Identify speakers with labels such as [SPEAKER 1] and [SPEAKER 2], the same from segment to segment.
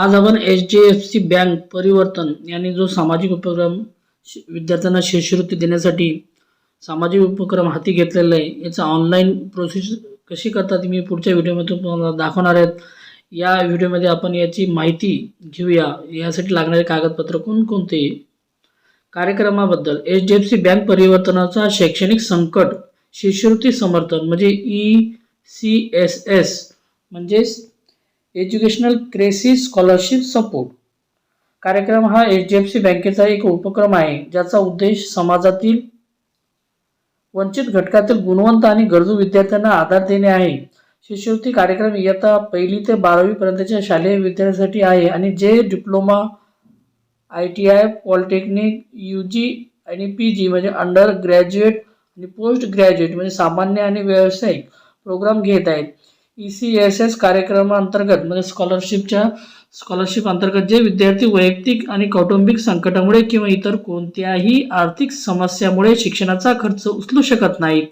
[SPEAKER 1] आज आपण H D F C bank Parivartan यांनी जो सामाजिक उपक्रम शि- विद्यार्थ्यांना शिष्यवृत्ती देण्यासाठी सामाजिक उपक्रम हाती घेतलेला आहे याचा ऑनलाईन प्रोसेस कशी करतात मी पुढच्या व्हिडिओमध्ये तुम्हाला दाखवणार आहेत. या व्हिडिओमध्ये आपण याची माहिती घेऊया. यासाठी लागणारे कागदपत्र कोणकोणते? कार्यक्रमाबद्दल H D F C bank परिवर्तनाचा शैक्षणिक संकट शिष्यवृत्ती समर्थन म्हणजे ई सी एस एस म्हणजेच एज्युकेशनल क्रेसी स्कॉलरशिप सपोर्ट. कार्यक्रम हा एच डी एफ सी बँकेचा एक उपक्रम आहे ज्याचा उद्देश समाजातील वंचित घटकातील गुणवंत आणि गरजू विद्यार्थ्यांना आधार देणे आहे. शिष्यवृत्ती कार्यक्रम इयत्ता पहिली ते बारावीपर्यंतच्या शालेय विद्यार्थ्यांसाठी आहे आणि जे diploma I T I polytechnic U G आणि पी जी म्हणजे अंडर ग्रॅज्युएट आणि पोस्ट ग्रॅज्युएट म्हणजे सामान्य आणि व्यावसायिक प्रोग्राम घेत आहेत. ई सी एस एस कार्यक्रमाअंतर्गत म्हणजे स्कॉलरशिपच्या स्कॉलरशिप अंतर्गत जे विद्यार्थी वैयक्तिक आणि कौटुंबिक संकटामुळे किंवा इतर कोणत्याही आर्थिक समस्यामुळे शिक्षणाचा खर्च उचलू शकत नाहीत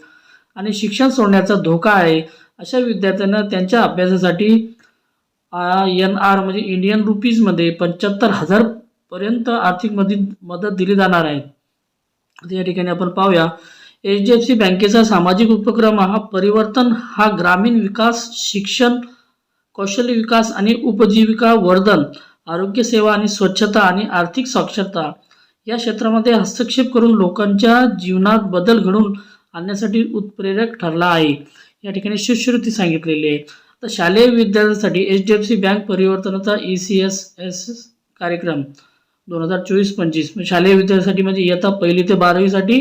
[SPEAKER 1] आणि शिक्षण सोडण्याचा धोका आहे अशा विद्यार्थ्यांना त्यांच्या अभ्यासासाठी एन आर म्हणजे इंडियन रुपीजमध्ये पंच्याहत्तर हजार पर्यंत आर्थिक मदत मदत दिली जाणार आहे. या ठिकाणी आपण पाहूया. एच डी एफ सी बँकेचा सामाजिक उपक्रम हा परिवर्तन हा ग्रामीण विकास शिक्षण कौशल्य विकास आणि उपजीविका वर्धन आरोग्य सेवा आणि स्वच्छता आणि आर्थिक साक्षरता या क्षेत्रामध्ये हस्तक्षेप करून लोकांच्या जीवनात बदल घडवून आणण्यासाठी उत्प्रेरक ठरला आहे. या ठिकाणी शिष्यवृत्ती सांगितलेली आहे. तर शालेय विद्यार्थ्यांसाठी H D F C bank परिवर्तनाचा ई सी एस एस कार्यक्रम दोन हजार चोवीस पंचवीस. शालेय विद्यार्थ्यांसाठी म्हणजे इयत्ता पहिली ते बारावीसाठी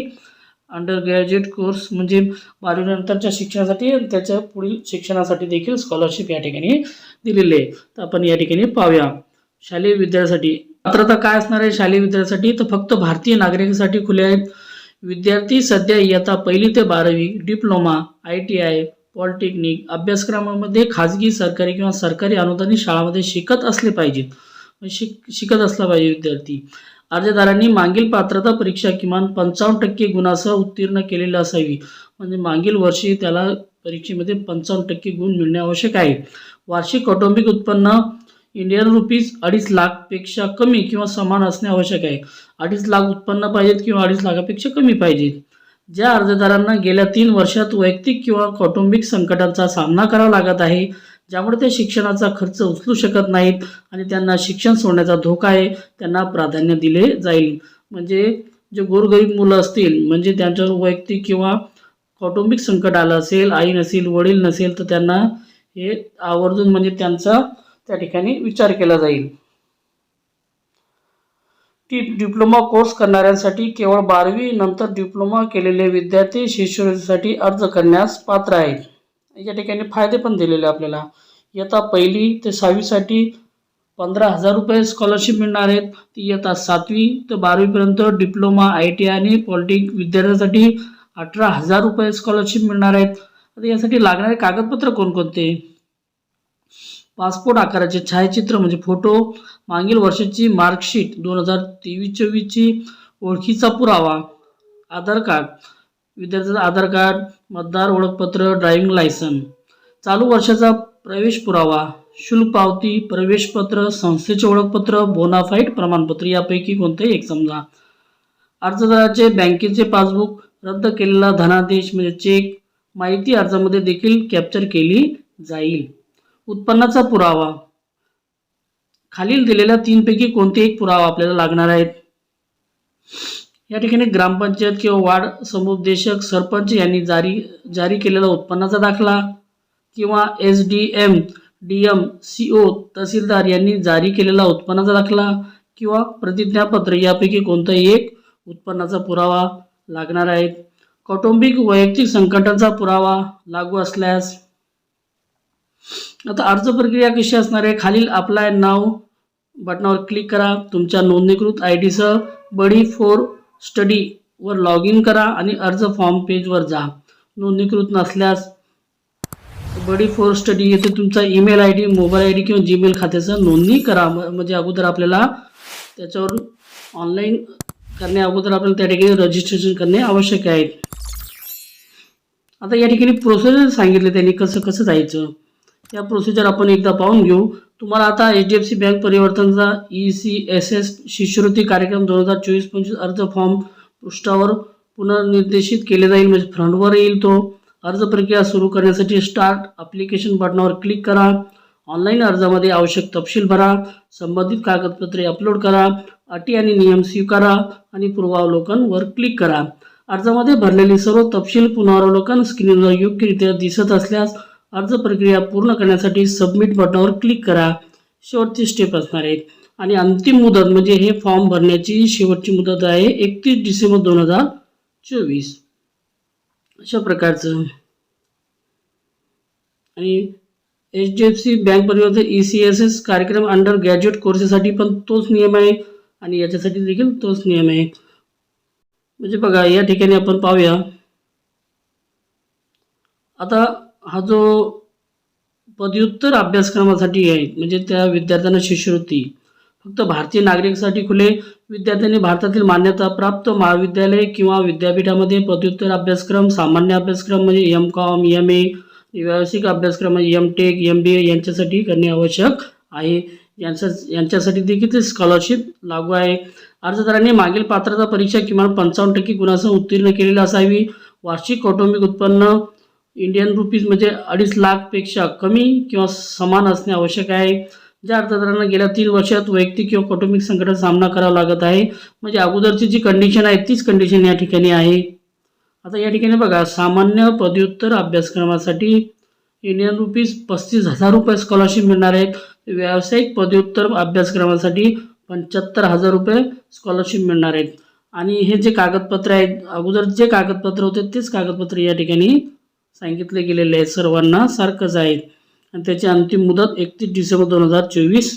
[SPEAKER 1] अंडर ग्रॅज्युएट कोर्स म्हणजे बारावीनंतरच्या शिक्षणासाठी आणि त्याच्या पुढील शिक्षणासाठी देखील स्कॉलरशिप या ठिकाणी दिलेली आहे. तर आपण या ठिकाणी पाहूया. शालेय विद्यार्थ्यासाठी. पात्रता काय असणार आहे शालेय विद्यार्थ्यासाठी? तर फक्त भारतीय नागरिकांसाठी खुले आहेत. विद्यार्थी सध्या इयत्ता पहिली ते बारावी diploma I T I polytechnic अभ्यासक्रमामध्ये खाजगी सरकारी किंवा सरकारी अनुदानित शाळामध्ये शिकत असले पाहिजेत. शिक शिकत असला पाहिजे विद्यार्थी. अर्जदारांनी मागील पात्रता परीक्षा किमान पंचावन्न टक्के गुणासह उत्तीर्ण केलेली असावी. म्हणजे मागील वर्षी त्याला परीक्षेमध्ये पंचावन्न टक्के गुण मिळणे आवश्यक आहे. वार्षिक कौटुंबिक उत्पन्न इंडियन रुपीज अडीच लाखपेक्षा कमी किंवा समान असणे आवश्यक आहे. अडीच लाख उत्पन्न पाहिजेत किंवा अडीच लाखापेक्षा कमी पाहिजेत. ज्या अर्जदारांना गेल्या तीन वर्षात वैयक्तिक किंवा कौटुंबिक संकटांचा सामना करावा लागत आहे ज्यामुळे ते शिक्षणाचा खर्च उचलू शकत नाहीत आणि त्यांना शिक्षण सोडण्याचा धोका आहे त्यांना प्राधान्य दिले जाईल. म्हणजे जे गोरगरीब मुलं असतील म्हणजे त्यांच्यावर वैयक्तिक किंवा कौटुंबिक संकट आलं असेल आई नसेल वडील नसेल तर त्यांना हे आवर्जून म्हणजे त्यांचा त्या ठिकाणी विचार केला जाईल. टी डिप्लोमा कोर्स करणाऱ्यांसाठी केवळ बारावी नंतर डिप्लोमा केलेले विद्यार्थी शिष्यवृत्तीसाठी अर्ज करण्यास पात्र आहेत. या ठिकाणी फायदे पण दिलेले आपल्याला. इयत्ता पहिली ते सहावीसाठी पंधरा हजार रुपये स्कॉलरशिप मिळणार आहेत. ती इयत्ता सातवी ते बारावीपर्यंत डिप्लोमा आय टी आणि पॉलिटिक विद्यार्थ्यांसाठी अठरा हजार रुपये स्कॉलरशिप मिळणार आहेत. आता यासाठी लागणारे कागदपत्र कोणकोणते? पासपोर्ट आकाराचे छायाचित्र म्हणजे फोटो मागील वर्षाची मार्कशीट दोन हजार तेवीस चोवीसची ओळखीचा पुरावा आधार कार्ड विद्यार्थ्याचं आधार कार्ड मतदार ओळखपत्र ड्रायव्हिंग लायसन. चालू वर्षाचा प्रवेश पुरावा शुल्क पावती प्रवेशपत्र संस्थेचे ओळखपत्र बोनाफाईट प्रमाणपत्र यापैकी कोणतेही एक समजा. अर्जदाराचे बँकेचे पासबुक रद्द केलेला धनादेश म्हणजे चेक माहिती अर्जामध्ये देखील कॅप्चर केली जाईल. उत्पन्नाचा पुरावा. खालील दिलेल्या तीनपैकी कोणते एक पुरावा आपल्याला लागणार आहेत? या ठिकाणी ग्रामपंचायत किंवा वार्ड समुपदेशक सरपंच यांनी जारी जारी केलेला उत्पन्नाचा दाखला किंवा S D M D M C O तहसीलदार यांनी जारी केलेला उत्पन्नाचा दाखला किंवा प्रतिज्ञापत्र यापैकी कोणताही एक उत्पन्नाचा पुरावा लागणार आहेत. कौटुंबिक वैयक्तिक संकटाचा पुरावा लागू असल्यास आता अर्ज प्रक्रिया कशी असणार आहे? खालील अप्लाय नाव बटनावर क्लिक करा. तुमच्या नोंदणीकृत आय डीसह बडी फोर स्टडीवर लॉग इन करा आणि अर्ज फॉर्म पेजवर जा. नोंदणीकृत नसल्यास बडी फोर स्टडी येथे तुमचा email I D mobile I D किंवा जीमेल खात्याचं नोंदणी करा. म- म्हणजे अगोदर आपल्याला त्याच्यावर ऑनलाईन करण्या अगोदर आपल्याला त्या ठिकाणी रजिस्ट्रेशन करणे आवश्यक आहे. आता या ठिकाणी प्रोसिजर सांगितले त्यांनी कसं कसं जायचं? या प्रोसिजर आपण एकदा पाहून घेऊ. तुम्हाला आता H D F C bank परिवर्तनचा E C S S शिष्यवृत्ती कार्यक्रम दोन हजार चोवीस पंचवीस अर्ज फॉर्म पृष्ठावर पुनर्निर्देशित केले जाईल. म्हणजे फ्रंटवर येईल तो. अर्ज प्रक्रिया सुरू करण्यासाठी स्टार्ट अप्लिकेशन बटनावर क्लिक करा. ऑनलाईन अर्जामध्ये आवश्यक तपशील भरा. संबंधित कागदपत्रे अपलोड करा. अटी आणि नियम स्वीकारा आणि पूर्वावलोकनवर क्लिक करा. अर्जामध्ये भरलेले सर्व तपशील पुनरावलोकन स्क्रीनवर योग्यरित्या दिसत असल्यास अर्ज प्रक्रिया पूर्ण करण्यासाठी सबमिट बटनावर क्लिक करा. शेवटची स्टेप असणार आहे आणि अंतिम मुदत म्हणजे हे फॉर्म भरण्याची शेवटची मुदत आहे एकतीस डिसेंबर दोन हजार चोवीस. अशा प्रकारचं. आणि H D F C bank Parivartan E C S S कार्यक्रम अंडर ग्रॅज्युएट कोर्सेसाठी पण तोच नियम आहे. आणि याच्यासाठी देखील तोच नियम आहे. म्हणजे बघा या ठिकाणी आपण पाहूया. आता हा जो पदव्युत्तर अभ्यासक्रमासाठी आहे म्हणजे त्या विद्यार्थ्यांना शिष्यवृत्ती फक्त भारतीय नागरिकसाठी खुले विद्यार्थ्यांनी भारतातील मान्यताप्राप्त महाविद्यालय किंवा विद्यापीठामध्ये पदव्युत्तर अभ्यासक्रम सामान्य अभ्यासक्रम म्हणजे एम कॉम एम ए व्यावसायिक अभ्यासक्रम म्हणजे M tech M B A यांच्यासाठी करणे आवश्यक आहे. यांच्या यांच्यासाठी देखील ते स्कॉलरशिप लागू आहे. अर्जदारांनी मागील पात्रता परीक्षा किमान पंचावन्न टक्के गुणासह उत्तीर्ण केलेली असावी. वार्षिक कौटुंबिक उत्पन्न इंडियन रुपीज म्हणजे अडीच लाखपेक्षा कमी किंवा समान असणे आवश्यक आहे. ज्या अर्थदारांना गेल्या तीन वर्षात वैयक्तिक किंवा कौटुंबिक संकटाचा सामना करावा लागत आहे. म्हणजे अगोदरची जी कंडिशन आहे तीच कंडिशन या ठिकाणी आहे. आता या ठिकाणी बघा सामान्य पदव्युत्तर अभ्यासक्रमासाठी इंडियन रुपीज पस्तीस हजार रुपये स्कॉलरशिप मिळणार आहेत. व्यावसायिक पदव्युत्तर अभ्यासक्रमासाठी पंच्याहत्तर हजार रुपये स्कॉलरशिप मिळणार आहेत. आणि हे जे कागदपत्र आहेत अगोदर जे कागदपत्र होते तेच कागदपत्र या ठिकाणी सांगितले गेलेले आहे सर्वांना सारखंच आहे. आणि त्याची अंतिम मुदत एकतीस डिसेंबर दोन हजार चोवीस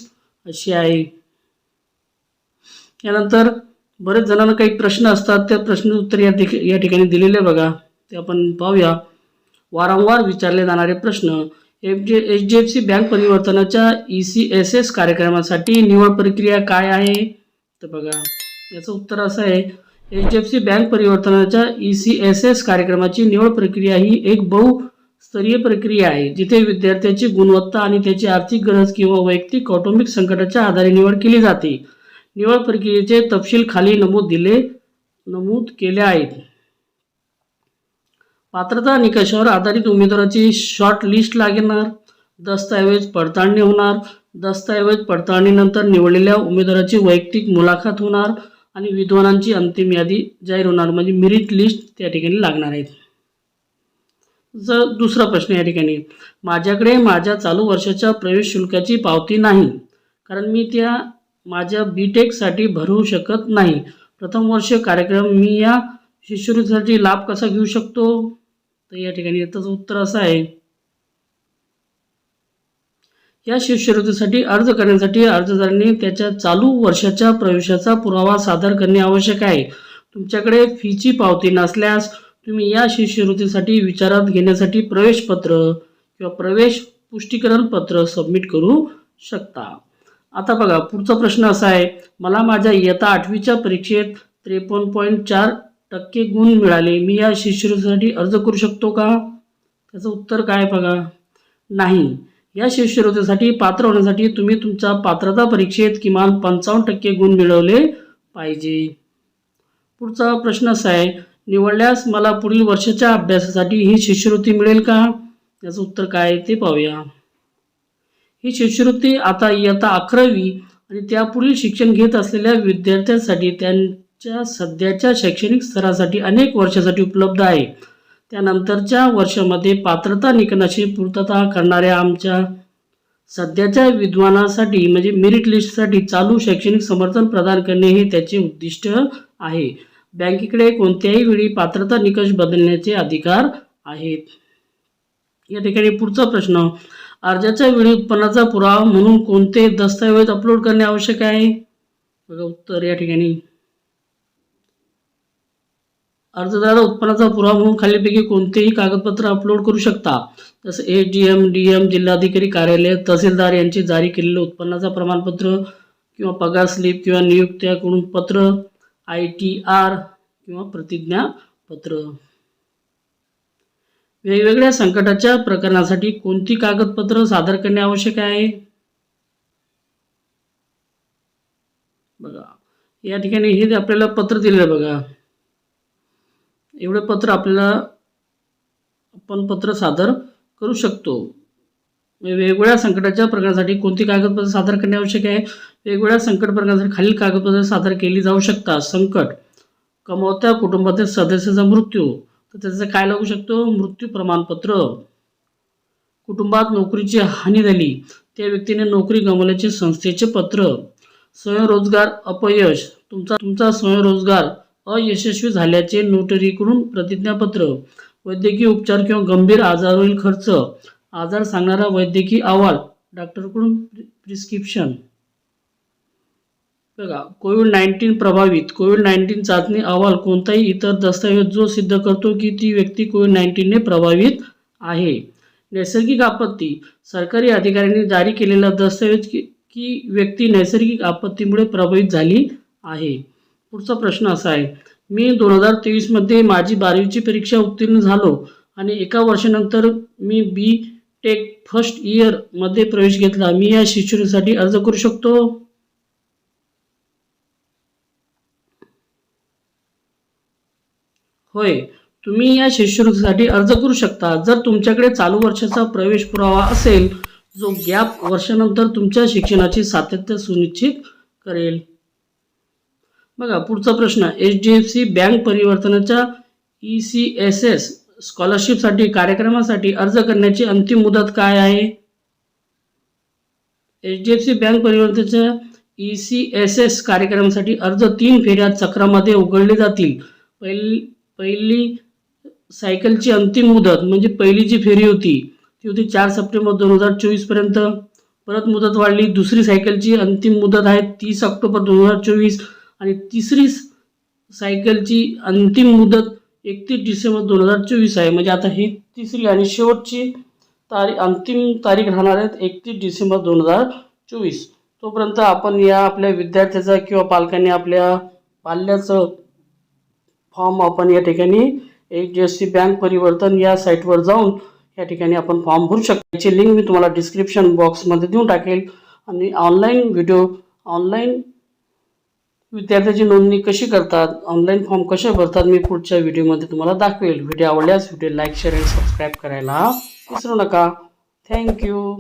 [SPEAKER 1] अशी आहे. यानंतर बरेच जणांना काही प्रश्न असतात त्या प्रश्न उत्तर या या ठिकाणी दिलेले आहे बघा. ते आपण पाहूया. वारंवार विचारले जाणारे प्रश्न एफ जे H D F C bank परिवर्तनाच्या ई सी एस एस कार्यक्रमासाठी निवड प्रक्रिया काय आहे? तर बघा याचं उत्तर असं आहे H D F C bank परिवर्तनाच्या ई सी एस एस कार्यक्रमाची निवड प्रक्रिया ही एक बहुस्तरीय प्रक्रिया आहे जिथे विद्यार्थ्याची गुणवत्ता आणि त्याची आर्थिक गरज किंवा वैयक्तिक कौटुंबिक संकटाच्या आधारे निवड केली जाते. निवड प्रक्रियेचे तपशील खाली नमूद दिले नमूद केले आहेत. पात्रता निकषावर आधारित उमेदवाराची शॉर्ट लिस्ट लागणार दस्तऐवज पडताळणी होणार दस्तऐवज पडताळणीनंतर निवडलेल्या उमेदवाराची वैयक्तिक मुलाखत होणार आणि विद्वानांची अंतिम यादी जाहीर होणार म्हणजे मेरिट लिस्ट त्या ठिकाणी लागणार आहेत. जर दुसरा प्रश्न या ठिकाणी माझ्याकडे माझ्या चालू वर्षाच्या प्रवेश शुल्काची पावती नाही कारण मी त्या माझ्या बी टेकसाठी भरू शकत नाही. प्रथम वर्ष कार्यक्रम मी या शिष्यवृत्तीसाठी लाभ कसा घेऊ शकतो? तर या ठिकाणी याचं उत्तर असं आहे. या शिष्यवृत्तीसाठी अर्ज करण्यासाठी अर्जदारांनी त्याच्या चालू वर्षाच्या प्रवेशाचा पुरावा सादर करणे आवश्यक आहे. तुमच्याकडे फीची पावती नसल्यास तुम्ही या शिष्यवृत्तीसाठी विचारात घेण्यासाठी प्रवेशपत्र किंवा प्रवेश पुष्टीकरण पत्र सबमिट करू शकता. आता बघा पुढचा प्रश्न असा आहे मला माझ्या इयत्ता आठवीच्या परीक्षेत त्रेपन्न पॉईंट चार टक्के गुण मिळाले मी या शिष्यवृत्तीसाठी अर्ज करू शकतो का? त्याचं उत्तर काय बघा? नाही. या शिष्यवृत्तीसाठी पात्र होण्यासाठी तुम्ही तुमच्या पात्रता परीक्षेत किमान पंचावन्न टक्के गुण मिळवले पाहिजे. पुढचा प्रश्न असा आहे निवडल्यास मला पुढील वर्षाच्या अभ्यासासाठी ही शिष्यवृत्ती मिळेल का? याचं उत्तर काय आहे ते पाहूया. ही शिष्यवृत्ती आता इयत्ता अकरावी आणि त्यापुढील शिक्षण घेत असलेल्या विद्यार्थ्यांसाठी त्यांच्या सध्याच्या शैक्षणिक स्तरासाठी अनेक वर्षासाठी उपलब्ध आहे. त्यानंतरच्या वर्षामध्ये पात्रता निकषाची पूर्तता करणाऱ्या आमच्या सध्याच्या विद्वानासाठी म्हणजे मेरिट लिस्टसाठी चालू शैक्षणिक समर्थन प्रदान करणे हे त्याचे उद्दिष्ट आहे. बँकेकडे कोणत्याही वेळी पात्रता निकष बदलण्याचे अधिकार आहेत. या ठिकाणी पुढचा प्रश्न अर्जाच्या वेळी उत्पन्नाचा पुरावा म्हणून कोणते दस्तऐवज अपलोड करणे आवश्यक आहे? बघा उत्तर या ठिकाणी. अर्जदार उत्पन्नाचा पुरावा म्हणून खालीलपैकी कोणतेही कागदपत्र अपलोड करू शकता. जसं A D M D M जिल्हाधिकारी कार्यालय तहसीलदार यांचे जारी केलेलं उत्पन्नाचा प्रमाणपत्र किंवा पगार स्लिप किंवा नियुक्त्याकडून पत्र आय टी आर किंवा प्रतिज्ञापत्र. वेगवेगळ्या संकटाच्या प्रकरणासाठी कोणती कागदपत्र सादर करणे आवश्यक आहे? बघा या ठिकाणी हे आपल्याला पत्र दिलेलं बघा. एवढं पत्र आपल्याला आपण पत्र सादर करू शकतो. वेगवेगळ्या संकटाच्या प्रकारासाठी कोणती कागदपत्र सादर करणे आवश्यक आहे? वेगवेगळ्या संकट प्रकारासाठी खालील कागदपत्र सादर केली जाऊ शकतात. संकट कमावत्या कुटुंबातील सदस्याचा मृत्यू. तर त्याचं काय लागू शकतो? मृत्यू प्रमाणपत्र. कुटुंबात नोकरीची हानी झाली. त्या व्यक्तीने नोकरी गमावल्याचे संस्थेचे पत्र. स्वयंरोजगार अपयश. तुमचा तुमचा स्वयंरोजगार अयशस्वी झाल्याचे नोटरीकडून प्रतिज्ञापत्र वैद्यकीय उपचार किंवा गंभीर आजारावरील खर्च आजार सांगणारा वैद्यकीय अहवाल डॉक्टरकडून प्रिस्क्रिप्शन. बघा कोविड नाईन्टीन प्रभावित कोविड नाईन्टीन चाचणी अहवाल कोणताही इतर दस्तऐवज जो सिद्ध करतो की ती व्यक्ती कोविड नाईन्टीनने प्रभावित आहे. नैसर्गिक आपत्ती सरकारी अधिकाऱ्यांनी जारी केलेला दस्तऐवज की की व्यक्ती नैसर्गिक आपत्तीमुळे प्रभावित झाली आहे. पुढचा प्रश्न असा आहे. मी दोन हजार तेवीसमध्ये माझी बारावीची परीक्षा उत्तीर्ण झालो आणि एका वर्षानंतर मी बी टेक फर्स्ट इयरमध्ये प्रवेश घेतला. मी या शिष्यवृत्तीसाठी अर्ज करू शकतो? होय. तुम्ही या शिष्यवृत्तीसाठी अर्ज करू शकता. जर तुमच्याकडे चालू वर्षाचा प्रवेश पुरावा असेल जो गॅप वर्षानंतर तुमच्या शिक्षणाची सातत्य सुनिश्चित करेल. बघा पुढचा प्रश्न. H D F C bank परिवर्तनाच्या ई सी एस एस स्कॉलरशिपसाठी कार्यक्रमासाठी अर्ज करण्याची अंतिम मुदत काय आहे? H D F C bank परिवर्तनाच्या ई सी एस एस कार्यक्रमासाठी अर्ज तीन फेऱ्या चक्रामध्ये उघडले जातील. पहिली पहिली सायकलची अंतिम मुदत म्हणजे पहिली जी फेरी होती ती होती चार सप्टेंबर दोन हजार चोवीसपर्यंत परत मुदत वाढली. दुसरी सायकलची अंतिम मुदत आहे तीस ऑक्टोबर दोन हजार चोवीस. आणि तिसरी सायकलची अंतिम मुदत एकतीस डिसेंबर दोन हजार चोवीस आहे. म्हणजे आता ही तिसरी आणि शेवटची तारीख अंतिम तारीख राहणार आहेत एकतीस डिसेंबर दोन हजार चोवीस. तोपर्यंत आपण या आपल्या विद्यार्थ्याचा किंवा पालकांनी आपल्या पाल्याचं फॉर्म आपण या ठिकाणी H D S C bank Parivartan या साईटवर जाऊन या ठिकाणी आपण फॉर्म भरू शकतो. याची लिंक मी तुम्हाला डिस्क्रिप्शन बॉक्समध्ये देऊन टाकेल. आणि ऑनलाईन व्हिडिओ ऑनलाईन विद्यार्थ्याची नोंदणी कशी करतात ऑनलाईन फॉर्म कसे भरतात मी पुढच्या व्हिडिओमध्ये तुम्हाला दाखवेल. व्हिडिओ आवडल्यास व्हिडिओ लाईक शेअर आणि सबस्क्राईब करायला विसरू नका. थँक्यू